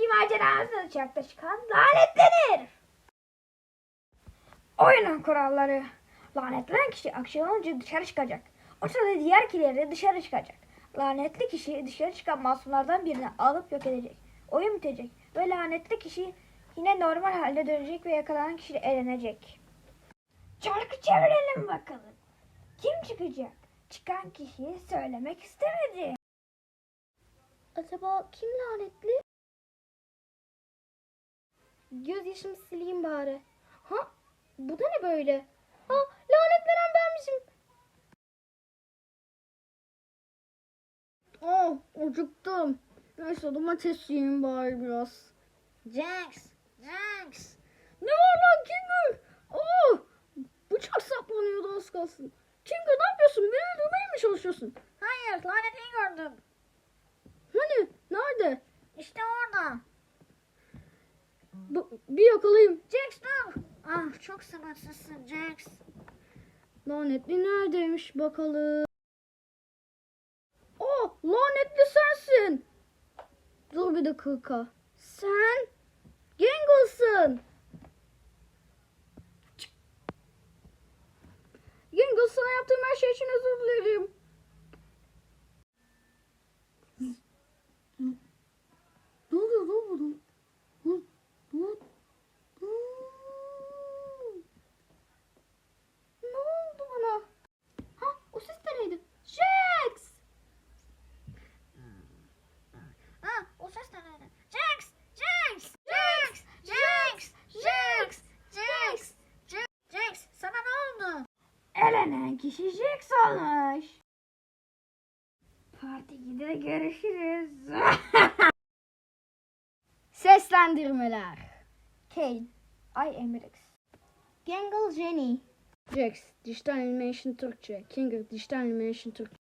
sonraki maceramızın uçakta çıkan lanetlenir. Oyunun kuralları. Lanetlenen kişi akşam olunca dışarı çıkacak. O sırada diğer kişileri de dışarı çıkacak. Lanetli kişi dışarı çıkan masumlardan birini alıp yok edecek. Oyun bitecek ve lanetli kişi yine normal halde dönecek ve yakalanan kişi elenecek. Çarkı çevirelim bakalım. Kim çıkacak? Çıkan kişi söylemek istemedi. Acaba kim lanetli? Göz yaşımı sileyim bari. Ha? Bu da ne böyle? Ha, lanetlenen benmişim. Oh, acıktım. Neyse domates yiyeyim bari biraz. Jax, Jax. Ne var lan Kinger? Oh, bıçak saplanıyordu az kalsın. Kinger ne yapıyorsun? Beni öldürmeye mi çalışıyorsun? Hayır, lanetliyi gördüm. Hani? Nerede? İşte orada. Bir yakalayayım. Jax dur. Ah çok sabırsızsın Jax. Lanetli neredeymiş bakalım. Oh lanetli sensin. Dur bir dakika. Sen Gingle'sın. Gingle sana yaptığım her şey için özür dilerim. Ne oluyor lan burada? Hı, hı, hı. Ne oldu bana? Ha o ses de neydi? Jax! Ah o ses de neydi? Jax! Jax! Jax! Jax! Jax! Jax! Jax! Jax sana ne oldu? Elenen kişi Jax olmuş. Parti 2'de görüşürüz. Seslendirmeler. Kane. Ay Emrex. Gangle Jenny. Jax, Dijital Animation Türkçe. Kinger, Dijital Animation Türkçe.